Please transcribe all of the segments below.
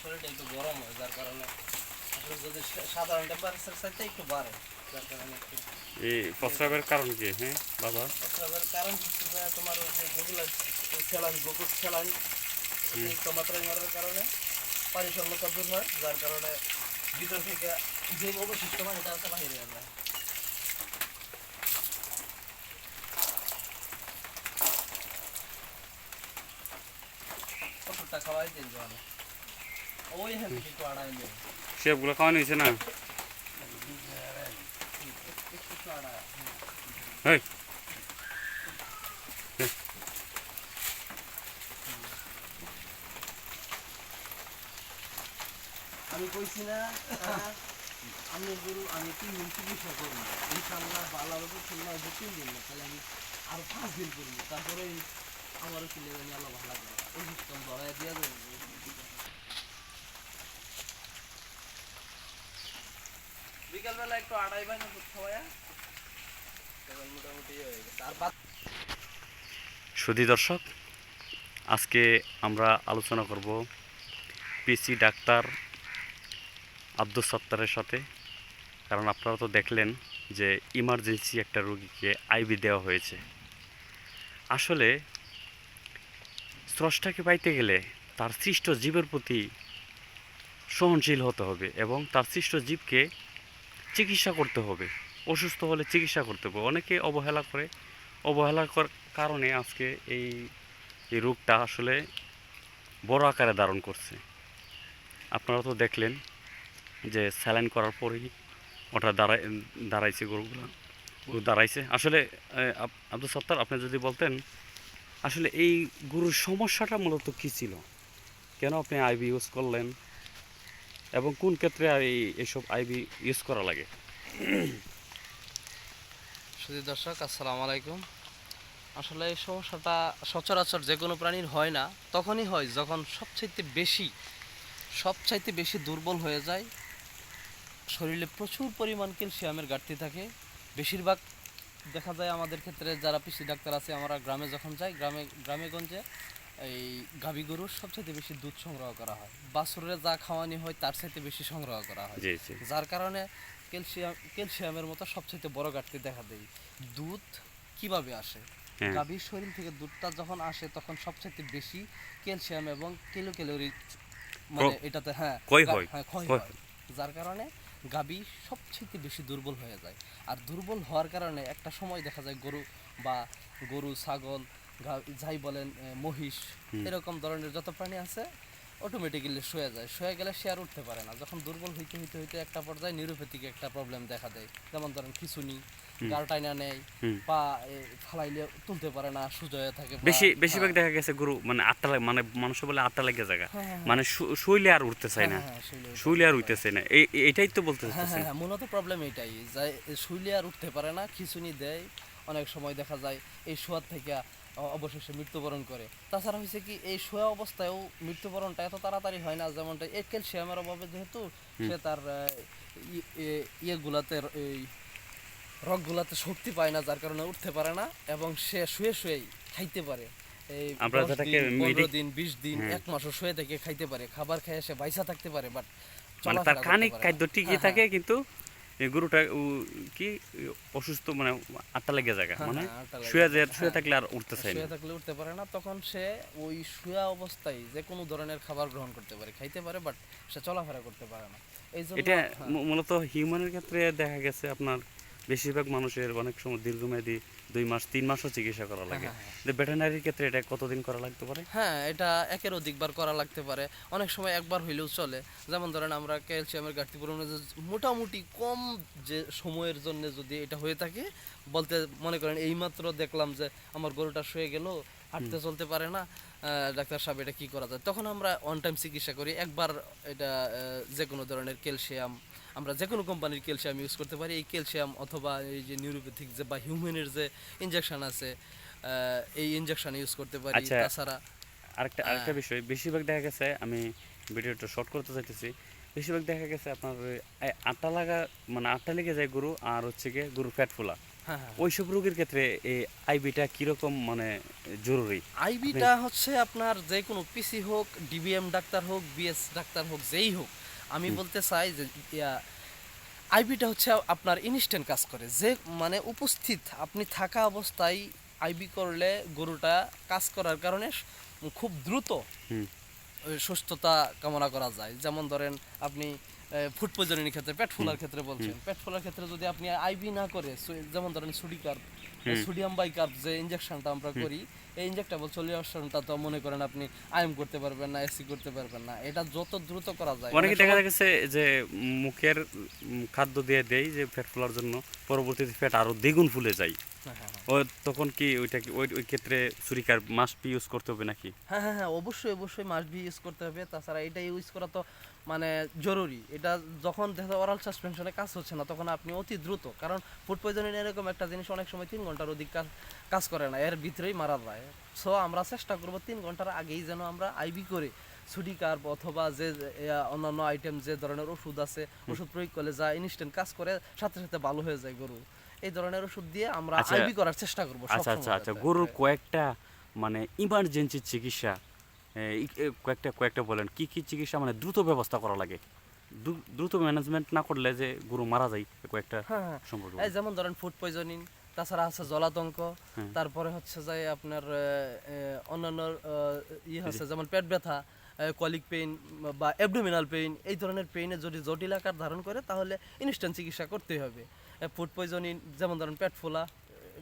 শরীরটা একটু গরম হয় যার কারণে আসলে যদি সাধারণ টেম্পারেচার চাইতে একটু বাড়ে যার কারণে এই প্রস্রাবের কারণ কি হ্যাঁ বাবা? প্রস্রাবের কারণ হচ্ছে যে তোমার ওই যে রেগুলার স্যালাইন গ্লুকোজ স্যালাইন অতিরিক্ত মাত্রায় মারার কারণে পানি শূন্যতা দূর হয় যার কারণে ভিতর থেকে যে অবশিষ্ট পানিটা আছে বাহিরে ওষুধটা খাওয়াই দিন জলে হ্যাঁ আড়াই খাওয়ানো হয়েছে না আমি কইছি না আমি গুরু, আমি তিন দিন চিকিৎসা করব ইনশাল্লাহ ভালো হবে শুনলাম যে তিন দিন না, তাহলে আমি আরও পাঁচ দিন করব তারপরে আমারও কিনে জানি আল্লাহ ভালো করে ওই সিস্টেম ধরাই দিয়ে দেবো বিকালবেলা একটু আড়াই দুধ খাওয়ায়া মোটামুটি হয়ে গেছে। আর বাদ সুধী দর্শক আজকে আমরা আলোচনা করব পিসি ডাক্তার আব্দুল সত্তারের সাথে। কারণ আপনারা তো দেখলেন যে ইমার্জেন্সি একটা রুগীকে আইবি দেওয়া হয়েছে। আসলে স্রষ্টাকে পাইতে গেলে তার সৃষ্ট জীবের প্রতি সহনশীল হতে হবে এবং তার সৃষ্ট জীবকে চিকিৎসা করতে হবে, অসুস্থ হলে চিকিৎসা করতে হবে। অনেকে অবহেলা করে, অবহেলা কর- কারণে আজকে এই এই রোগটা আসলে বড় আকারে ধারণ করছে। আপনারা তো দেখলেন যে স্যালাইন করার পরেই ওটা দাঁড়াই দাঁড়াইছে গরুগুলো, গরু দাঁড়াইছে। আসলে আব্দুল সত্তার, আপনি যদি বলতেন, আসলে এই গরুর সমস্যাটা মূলত কী ছিল? কেন আপনি আইবি ইউজ করলেন? এবং কোন ক্ষেত্রে এই এইসব আইবি ইউজ করা লাগে? সুধী দর্শক, আসসালামু আলাইকুম। আসলে এই সমস্যাটা সচরাচর যে কোনো প্রাণীর হয় না। তখনই হয় যখন সবচাইতে বেশি সবচাইতে বেশি দুর্বল হয়ে যায়। শরীরে প্রচুর পরিমাণ ক্যালসিয়ামের ঘাটতি থাকে। বেশিরভাগ দেখা যায় আমাদের ক্ষেত্রে যারা পিসি ডাক্তার আছে, আমরা গ্রামে যখন যাই, গ্রামে গ্রামে গঞ্জে এই গাভী গরুর সবচাইতে বেশি দুধ সংগ্রহ করা হয়। বাছুরে যা খাওয়ানি হয় তার চাইতে বেশি সংগ্রহ করা হয়। যার কারণে ক্যালসিয়াম ক্যালসিয়ামের মতো সবচেয়ে বড় ঘাটতি দেখা দেয়। দুধ কীভাবে আসে? হ্যাঁ। গাভীর শরীর থেকে দুধটা যখন আসে তখন সবচেয়ে বেশি ক্যালসিয়াম এবং কিলো ক্যালোরি মানে এটাতে হ্যাঁ হয়, ক্ষয় হয়। যার কারণে গাভী সবচেয়ে বেশি দুর্বল হয়ে যায়। আর দুর্বল হওয়ার কারণে একটা সময় দেখা যায় গরু বা গরু ছাগল যাই বলেন মহিষ এরকম ধরনের যত প্রাণী আছে অটোমেটিক্যালি শুয়ে যায়। শুয়ে গেলে সে আর উঠতে পারে না। যখন দুর্বল হইতে হইতে হইতে একটা পর্যায়ে নিউরোপ্যাথিক একটা প্রবলেম দেখা দেয়। যেমন ধরেন খিচুনি নেয় পা ফালাইলে তুলতে পারে না সুজা হয়ে থাকে বেশি বেশিরভাগ হ্যাঁ, দেখা গেছে গরু মানে লাগে মানে মানুষ বলে আটটা লেগে জায়গা। হ্যাঁ, হ্যাঁ, মানে শুইলে আর উঠতে চায় না। শুইলে আর না। উঠতেছে না। এটাই তো বলতে হ্যাঁ মূলত প্রবলেম এটাই। যে শুইলে আর উঠতে পারে না খিচুনি দেয়। অনেক সময় দেখা যায় এই শোয়ার থেকে অবশেষে মৃত্যুবরণ করে। তাছাড়া হয়েছে কি এই শোয়া অবস্থায়ও মৃত্যুবরণটা এত তাড়াতাড়ি হয় না যেমনটা এই ক্যালসিয়ামের অভাবে যেহেতু সে তার ইয়েগুলাতে এই রগগুলাতে শক্তি পায় না যার কারণে উঠতে পারে না এবং সে শুয়ে শুয়েই খাইতে পারে। এই পনেরো দিন বিশ দিন হ্যাঁ। এক মাসও শুয়ে থেকে খাইতে পারে খাবার খেয়ে সে বাইসা থাকতে পারে বাট মানে তার খানিক খাদ্য ঠিকই থাকে কিন্তু এই গরুটা কি অসুস্থ মানে আটটা লেগে জায়গা হ্যাঁ, মানে হ্যাঁ, শুয়ে যায়। শুয়ে থাকলে আর উঠতে চায় শুয়ে থাকলে উঠতে পারে না তখন সে ওই শুয়া অবস্থায় যে কোনো ধরনের খাবার গ্রহণ করতে পারে খাইতে পারে বাট সে চলাফেরা করতে পারে না। এই এটা হ্যাঁ, মূলত হিউম্যানের ক্ষেত্রে দেখা গেছে আপনার বেশিরভাগ মানুষের অনেক সময় দীর্ঘমেয়াদী দুই মাস তিন মাসও চিকিৎসা করা লাগে। হ্যাঁ, হ্যাঁ। যে ভেটেনারির ক্ষেত্রে এটা কতদিন করা লাগতে পারে? হ্যাঁ এটা একের অধিকবার করা লাগতে পারে। অনেক সময় একবার হইলেও চলে। যেমন ধরেন আমরা ক্যালসিয়ামের ঘাটতি পূরণে মোটামুটি কম যে সময়ের জন্য যদি এটা হয়ে থাকে বলতে মনে করেন এইমাত্র দেখলাম যে আমার গরুটা শুয়ে গেল হাঁটতে চলতে পারে না ডাক্তার সাহেব এটা কি করা যায়? তখন আমরা অন টাইম চিকিৎসা করি। একবার এটা যে কোনো ধরনের ক্যালসিয়াম আমরা যে কোনো কোম্পানির ক্যালসিয়াম ইউজ করতে পারি। এই ক্যালসিয়াম অথবা এই যে নিউরোপ্যাথিক যে বা হিউম্যানের যে ইনজেকশন আছে এই ইনজেকশন ইউজ করতে পারি। আচ্ছা, তাছাড়া আরেকটা আরেকটা বিষয় বেশিরভাগ দেখা গেছে আমি ভিডিওটা শর্ট করতে চাইতেছি বেশিরভাগ দেখা গেছে আপনার ওই আ- লাগা মানে আটটা লেগে যায় গরু আর হচ্ছে গিয়ে গরুর ফ্যাট ফোলা। হ্যাঁ হ্যাঁ। ওইসব রোগের ক্ষেত্রে এই আইবিটা কীরকম মানে জরুরি? আইবিটা হচ্ছে আপনার যে কোনো পিসি হোক ডিবিএম ডাক্তার হোক বিএস ডাক্তার হোক যেই হোক আমি বলতে চাই যে আইবিটা হচ্ছে আপনার ইনস্ট্যান্ট কাজ করে। যে মানে উপস্থিত আপনি থাকা অবস্থায় আইবি করলে গরুটা কাজ করার কারণে খুব দ্রুত সুস্থতা কামনা করা যায়। যেমন ধরেন আপনি ফুড পয়জনের ক্ষেত্রে পেট ফোলার ক্ষেত্রে বলছেন। পেট ফোলার ক্ষেত্রে যদি আপনি আইবি না করে যেমন ধরেন সুডিকার্প সোডিয়াম বাইকাপ যে ইনজেকশনটা আমরা করি এই ইনজেক্টেবল সলিউশনটা তো মনে করেন আপনি আয়ম করতে পারবেন না এসি করতে পারবেন না। এটা যত দ্রুত করা যায় অনেকে দেখা সময়- গেছে যে মুখের খাদ্য দিয়ে দেয় যে ফ্যাট ফোলার জন্য পরবর্তীতে ফ্যাট আরও দ্বিগুণ ফুলে যায়। ও তখন কি ওইটা কি ওই ওই ক্ষেত্রে ইউজ করতে হবে নাকি? হ্যাঁ হ্যাঁ হ্যাঁ অবশ্যই অবশ্যই ইউজ করতে হবে। তাছাড়া এটা ইউজ করা তো মানে জরুরি। এটা যখন দেখা ওরাল সাসপেনশনে কাজ হচ্ছে না তখন আপনি অতি দ্রুত কারণ ফুড পয়জনিং এরকম একটা জিনিস অনেক সময় তিন ঘণ্টার অধিক কাজ করে না এর ভিতরেই মারা যায়। সো আমরা চেষ্টা করব তিন ঘণ্টার আগেই যেন আমরা আইবি করে সুডি অথবা যে অন্যান্য আইটেম যে ধরনের ওষুধ আছে ওষুধ প্রয়োগ করলে যা ইনস্ট্যান্ট কাজ করে সাথে সাথে ভালো হয়ে যায় গরু। এই ধরনের ওষুধ দিয়ে আমরা আচ্ছা। আইবি করার চেষ্টা করব আচ্ছা আচ্ছা আচ্ছা। গরুর কয়েকটা মানে ইমার্জেন্সি চিকিৎসা কয়েকটা কয়েকটা বলেন কি কি চিকিৎসা মানে দ্রুত ব্যবস্থা করা লাগে? দ্রুত ম্যানেজমেন্ট না করলে যে গরু মারা যায় কয়েকটা হ্যাঁ হ্যাঁ। সম্পর্কে এই যেমন ধরেন ফুড পয়জনিং তাছাড়া আছে জলাতঙ্ক তারপরে হচ্ছে যে আপনার অন্যান্য ইয়ে আছে যেমন পেট ব্যথা কলিক পেইন বা অ্যাবডোমিনাল পেইন এই ধরনের পেইনে যদি জটিল আকার ধারণ করে তাহলে ইনস্ট্যান্ট চিকিৎসা করতেই হবে। ফুড পয়জনিং যেমন ধরেন পেট ফোলা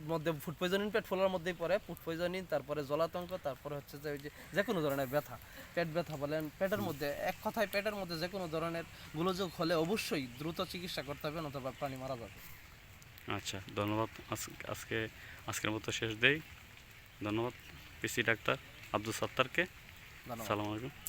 মধ্যে ফুড পয়জনিং পেট ফোলার মধ্যেই পড়ে ফুড পয়জনিং তারপরে জলাতঙ্ক তারপরে হচ্ছে যে ওই যে যে কোনো ধরনের ব্যথা পেট ব্যথা বলেন পেটের মধ্যে এক কথায় পেটের মধ্যে যে কোনো ধরনের গোলযোগ হলে অবশ্যই দ্রুত চিকিৎসা করতে হবে নতুবা প্রাণী মারা যাবে। আচ্ছা ধন্যবাদ। আজ- আজকে আজকের মতো শেষ দেই। ধন্যবাদ পিসি ডাক্তার আব্দুল সত্তারকে। ধন্যবাদ।